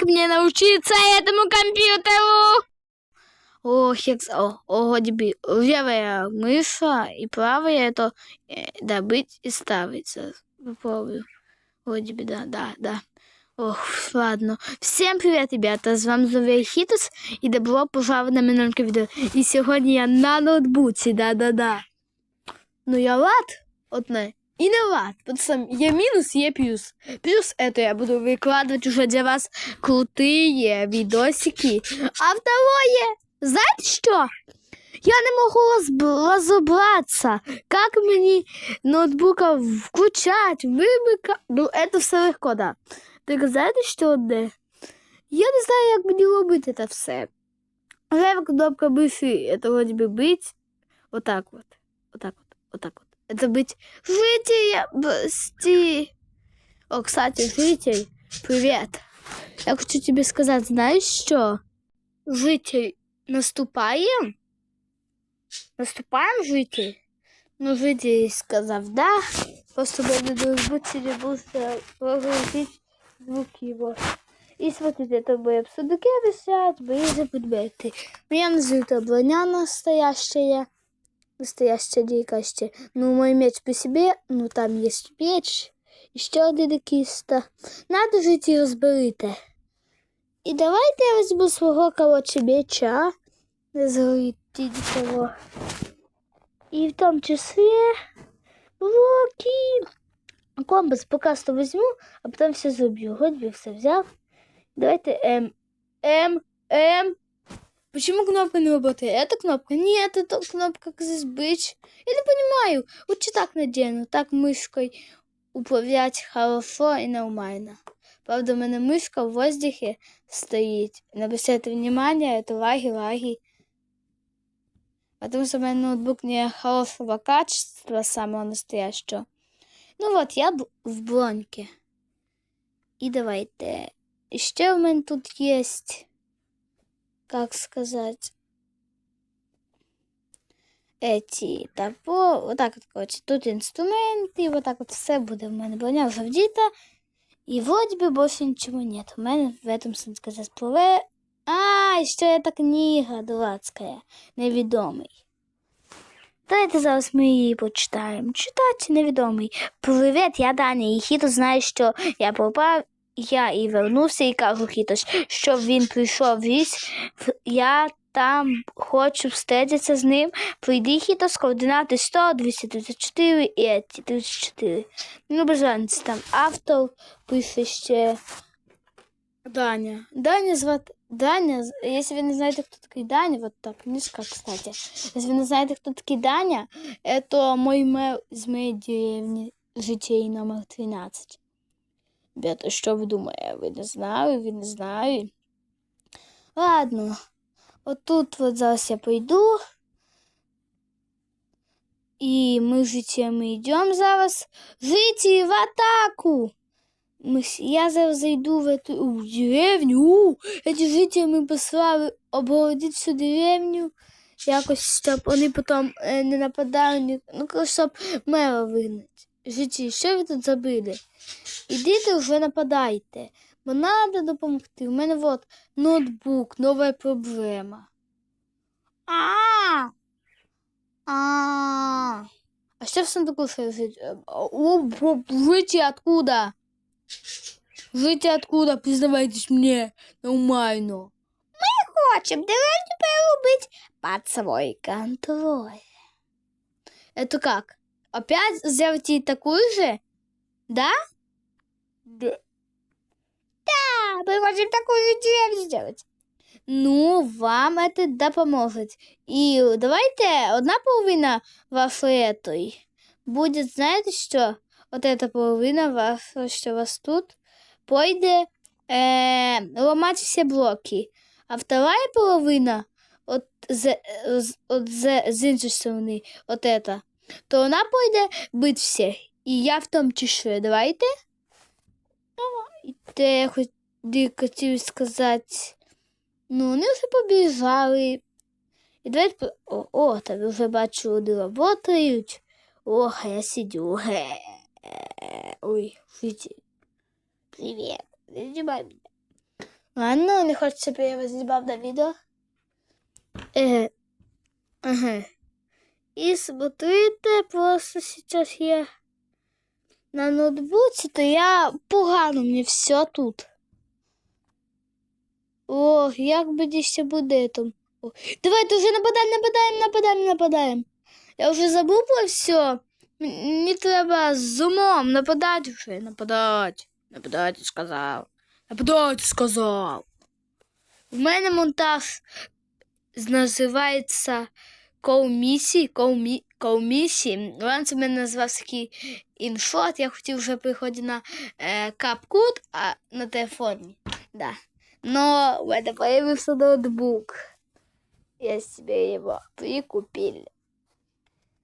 Как мне научиться этому компьютеру? Ох, як... з- О, о, господи, левая мыша и правая это э, добыть и ставиться. Попробую. Господи, да, да, да. Ох, ладно. Всем привет, ребята! З вами Зовей Хітус і добро пожаловать на минутке відео. І сьогодні я на ноутбуці, да-да-да. Ну я лад, одне. І не лад, потому что є мінус, є плюс. Плюс это я буду выкладывать уже для вас крутые видосики. А второе, знаете что? Я не могу розб- разобраться, как мені ноутбука включать, вимикати. Ну, это все легко, да. Так знаєте, що одне? Я не знаю, як мені робити це все. Лева кнопка миші, это вроде бы быть вот так вот, вот так вот, вот так вот. Это быть бсти. О, кстати, житель, привет. Я хочу тебе сказать, знаешь что? Житель, наступаем? Наступаем, житель? Ну, житель сказав, да. Просто не просто прогрузить звук его. И смотрите, это мои сундуки висят, мои же предметы. Меня называют облоня настоящая. Настоящая дикость. Ну, мой меч по себе, ну, там есть меч. Еще один киста. Надо жить и разберите. І давайте я візьму свого коротше меча. Не згоріть нікого. В тому числі блоки. Компас поки що візьму, а потім все заб'ю. Хоть би все взяв. Давайте М. М. М. Почему кнопка не работает? Эта кнопка? Нет, это кнопка как здесь. Я не понимаю. Лучше так надену. Так мышкой управлять хорошо и нормально. Правда, у мене мишка в воздухе стоит. Не обращайте внимания, это лаги, лаги. Потому что меня ноутбук не хорошего качества, самого настоящего. Ну вот, я в блонке. И давайте. Еще у меня тут есть, как сказать, эти топор. Вот так вот, короче, тут инструменты, вот так вот все буде в мене броня вже вдіта. И вроде бы больше ничего нет. У меня в этом смысле спливе. А, ще эта книга дурацкая, невідомий. Давайте зараз ми її почитаємо. Читати невідомий. Привіт, я Даня, і Хіто знає, що я пропав. Я і вернувся і кажу Хітос, що він прийшов в ліс. В- Я там хочу встретитися з ним. Прийди Хітос, координати 100, 234 і еті 34. Ну, без разниці, там автор пише ще Даня. Даня звати. Даня, з- если вы не знаете, кто такой Даня, вот так, книжка, кстати. Если вы не знаете, кто такой Даня, это мой мэр из моей деревни, житей номер 13. Ребята, что вы думаете? Вы не знали, вы не знали? Ладно, вот тут вот зараз я пойду. І ми життями йдемо зараз. Житі в атаку! Мы, с- я зараз зайду в эту у, деревню. У, эти жителі ми послали обгородити всю деревню. Якось, щоб вони потім е, не нападали, ну, щоб мера вигнати. Жителі, що ви тут забили? Ідіть вже нападайте, бо треба допомогти. У мене от ноутбук, нова проблема. А! А! А що в сундуку лежить? Житі откуда? Житі откуда, признавайтесь мне, нормально. Мы хотим деревню переробить под свой контроль. Это как? Опять сделать такую же? Да? Да. Да, мы хотим такую же деревню сделать. Ну, вам это да поможет. І давайте одна половина вашої той буде, знаєте що? От эта половина ваша, що у вас тут, пойде е, ломать всі блоки. А вторая половина, от з, з, от з, з іншої сторони, от эта, то вона пойде бить всіх. І я в тому числі. Давайте. Давайте, я хотів, сказати. Ну, вони вже побіжали. І давайте. О, о там вже бачу, люди работають. Ох, я сидю. Ге. Ой, житель. Привет. Не снимай меня. Ладно, не хочется перевозить на видео. Э, ага. И смотрите, просто сейчас я на ноутбуці, то я погано мені все тут. О, як би ще буде там. О, давайте вже нападаємо, нападаємо, нападаємо, нападаємо. Я вже забув про все. Мені треба з умом нападати вже. Нападати. Нападати сказав. Нападати сказав. В мене монтаж називається Коумісі. Коумі, Коумісі. Раніше в мене називався такий іншот. Я хотів вже приходити на е, капкут, а на телефоні. Да. Но в мене появился ноутбук. Я себе его прикупил.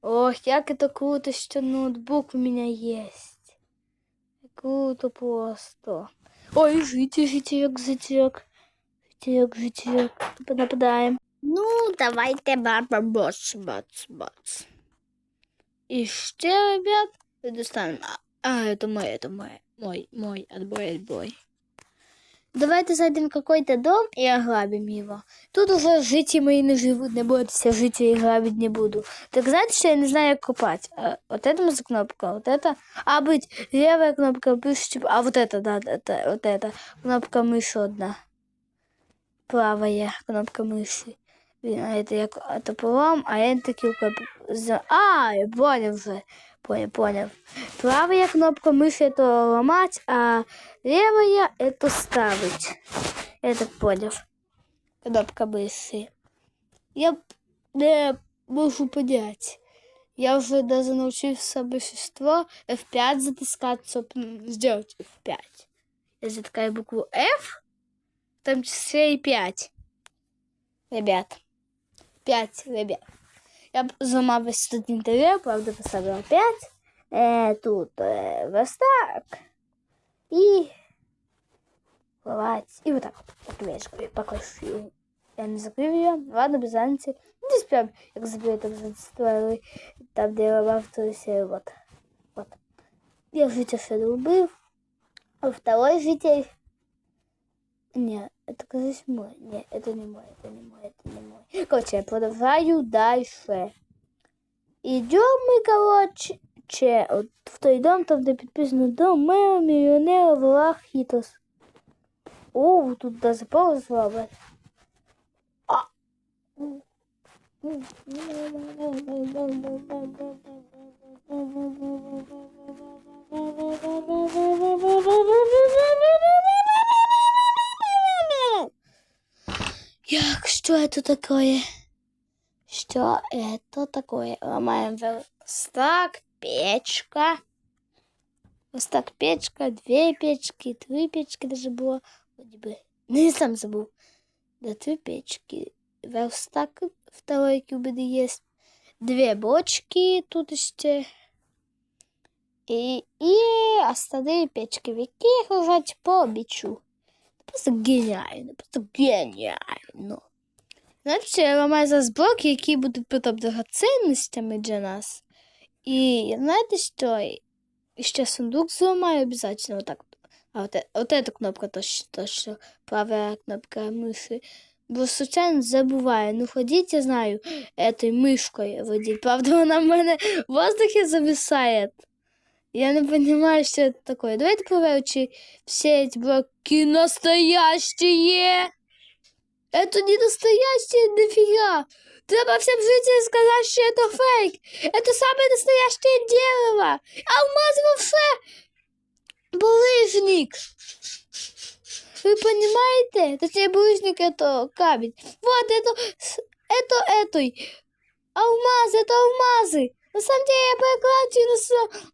Ох, як это круто, что ноутбук у меня есть. Круто просто. Ой, житель, жителек, жителек. Жителек, жителек. Нападаем. Ну, давайте баба бац, бац, бац. И что, ребят? Достанем. А, а, это мой, это мой, мой, мой отбой, отбой. Давайте зайдем в какой-то дом и ограбим его. Тут уже жители мои не живут, не бойтесь, жителей грабить не буду. Так знаете, что я не знаю, как копать? А, вот это за кнопка, вот это. А, быть, левая кнопка, мышь, а вот это, да, это, вот это. Кнопка мыши одна. Правая кнопка мыши. А это я топором, а я таки за... А, я понял уже. Понял, понял. Правая кнопка мыши это ломать, а левая это ставить. Я понял. Кнопка мыши. Я не можу понять. Я уже даже научился большинство F5 затискать, чтобы сделать F5. Я затыкаю букву F, в том числе и 5. Ребят. 5, ребят. Я б зламав весь тут інтер'єр, правда, поставила 5. Е, тут е, верстак. І ховать. І вот так вот книжкою покажу. Я не закрив її. Ладно, без разницы. Десь прям, як забили, так застроили. Там, де я ламав, то все, вот. Вот. Я житель все убив. А второй житель... Не, это, кажется, мой. Не, это не мой, это не мой, это не мой. Короче, я продолжаю дальше. Идем мы, короче, че, вот в той дом, там, где подписано дом мэра, миллионера, Влахитос. О, тут даже пол слабо. А. Як, что это такое? Что это такое? Ломаем верстак, печка. Верстак, печка, две печки, три печки даже было. Вроде бы. Не сам забыл. Да, три печки. Верстак второй кубик есть. Две бочки тут еще. И, и остальные печки, в яких лежать по бичу. Просто геніально, просто геніально. Знаєте, я ламаю зараз блоки, які будуть потім дорогоцінностями для нас. І знаєте що? І ще сундук зламаю обов'язково. Вот так. А вот, вот эта кнопка точно, точно. Правая кнопка мыши. Бо случайно забуваю. Ну ходіть, я знаю, этой мышкой водить. Правда, вона в мене в воздухе зависает. Я не понимаю, что это такое. Давайте проверим, чи все эти блоки настоящие. Это не настоящие дофига. Треба всем жителям сказать, что это фейк. Это самое настоящее дерево. Алмаз вообще булыжник. Вы понимаете? Точнее, булыжник это камень. Вот это, это, это. Алмаз, это алмазы. На самом деле я перекладаю на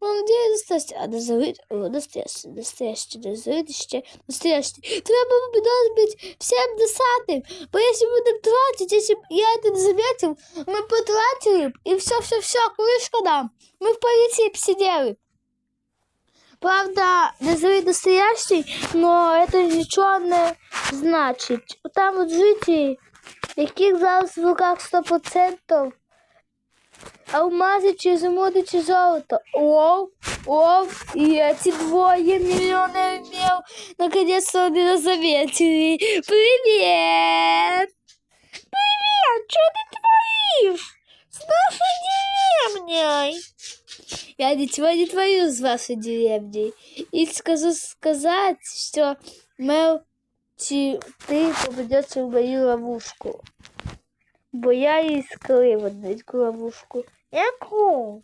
самом деле настоящий. А назовут настоящий, настоящий, настоящий, настоящий. Треба быть всем десятым. Бо если будем тратить, если я это заметил, мы потратили, и все-все-все, крышка нам. Мы в полиции посидели. Правда, назови настоящий, но это ничего не значит. Там вот жителі, яких зараз в руках 100%, Алмазы чи изумруды чи золото. Оу, оу, и эти двое миллионов имел. Наконец-то они заметили. Привет! Привет! Что ты творишь? С нашей деревней? Я ничего не творю с вашей деревней. И скажу сказать, что Мел, ты попадешься в мою ловушку Бо я искала вот эту ловушку. Яку?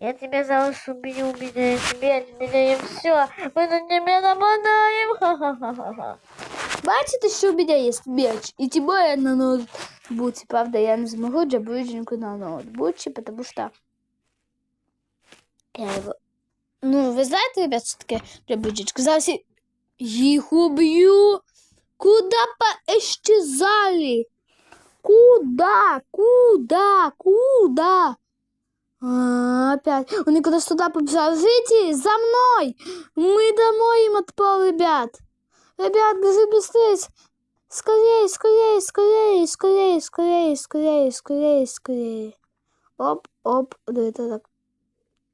Я тебя зараз убью, меня тебе, меняем все. Мы на тебя нападаем. Ха-ха-ха-ха. Бачите, що у мене є меч, і тим более на ноутбуці. Правда, я не змогу джабрижинку на ноутбуці, потому что я его... Ну, ви знаєте, ребят, що таке джабрижинка? Зараз я їх уб'ю. Куда поисчезали? Куда? Куда? Куда? А, опять. Они куда-то туда побежали. Жите, за мной! Мы домой им отпал, ребят. Ребят, бежи быстрее. Скорее, скорее, скорее, скорее, скорее, скорее, скорее, скорее. Оп, оп, да это так.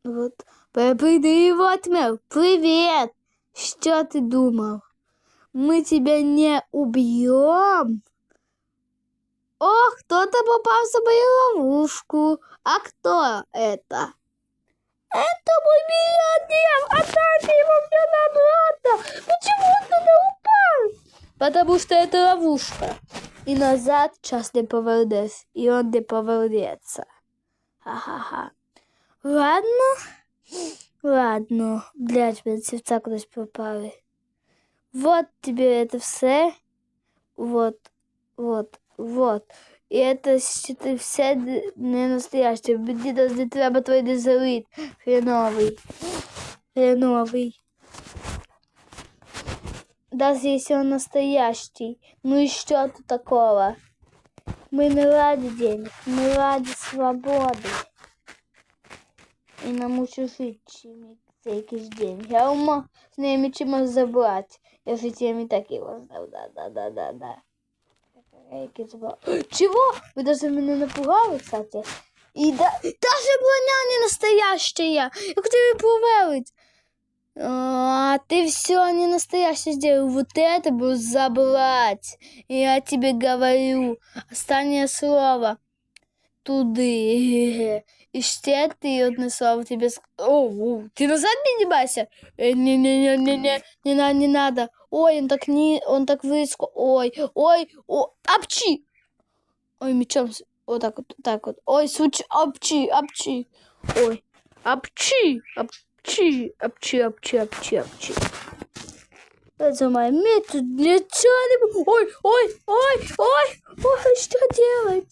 Вот. Приди, вот, Мел, привет! Что ты думал? Мы тебя не убьем? О, кто-то попался в мою ловушку. А кто это? Это мой миллионер! Отдайте его мне обратно! Почему он туда упал? Потому что это ловушка. И назад час не повернешь. И он не повернется. Ха-ха-ха. Ладно. Ладно. Блядь, мене сердца кудись пропали. Вот тебе это все. Вот, вот, вот. І это считай, все д- не настояще. Мені не треба твій дезерит. Хреновий. Хреновий. Даже если он настоящий. Ну и что тут такого? Мы не ради денег, мы ради свободы. І нам учу жити чим це якийсь день. Я ума з ними чимось забрати. Я життям і так його знав. Да, да, да, да, да. Який забрав. Чего? Вы даже меня напугали, кстати. И да... Даже броня не настоящая. Как тебе поверить? А, ты все не настоящее сделал. Вот это бы забрать. Я тебе говорю. Останнее слово. Туди. І ще ти одне слово тебе ск... О, о, ти назад піднімайся? Е, ні, ні, ні, ні, ні, не надо, не надо. Ой, он так не, он так высоко. Ой, ой, о, апчи. Ой, мечом, вот так вот, так вот. Ой, суч, апчи, апчи. Ой, апчи, апчи, апчи, апчи, апчи, апчи. Это мой ничего не... бу- Ой, ой, ой, ой, ой, что делать?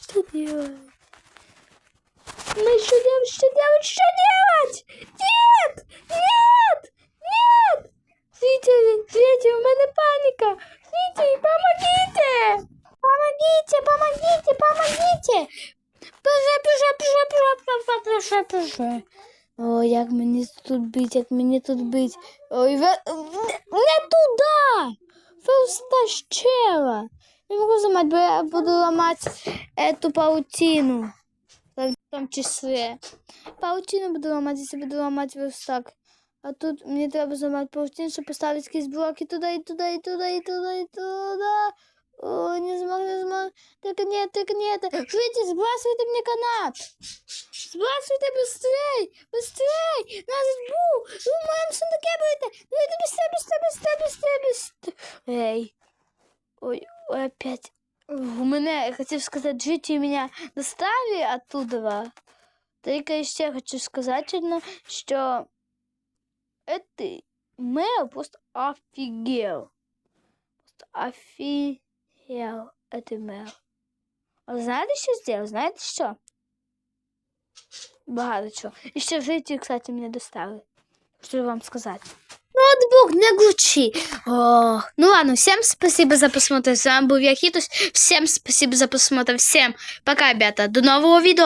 Что делать? Мы что делать? Что делать? Что делать? Нет! Нет! Нет! Зрители, зрители, у меня паника! Зрители, помогите! Помогите, помогите, помогите! Пише, пише, пише, пише, пише, пише, пише. О, як мені тут бить, як мені тут бить. Ой, ви... не, туди! Ви стащила. Не можу зламати, бо я буду ламати эту паутину. В том числе. Паутину буду ламати, якщо буду ламати верстак. А тут мені треба зламати паутину, щоб поставити якісь блоки туди, і туди, і туди, і туди, і туди. О, не змог, не змог. Так нет, так нет. Жите, сбрасывайте мне канат. Сбрасывайте быстрей, быстрей. Нас бу. Ви в моєму сундуке будете. Давайте быстрее, быстрее, быстрее, быстрее, быстрее. Эй. Ой, ой, опять. У меня, я хотел сказать, жите меня доставили оттуда. Только еще я хочу сказать одно, что это Мэл просто офигел. Просто офигел. Это Мэл. А знаете, что сделал? Знаете что? Багато чого. І ще в житті, кстати, мене доставили. Що вам сказать? Ноутбук не глючи. О, ну ладно, всем спасибо за просмотр. С вами был я, Хитус. Всем спасибо за просмотр. Всем пока, ребята. До нового видео.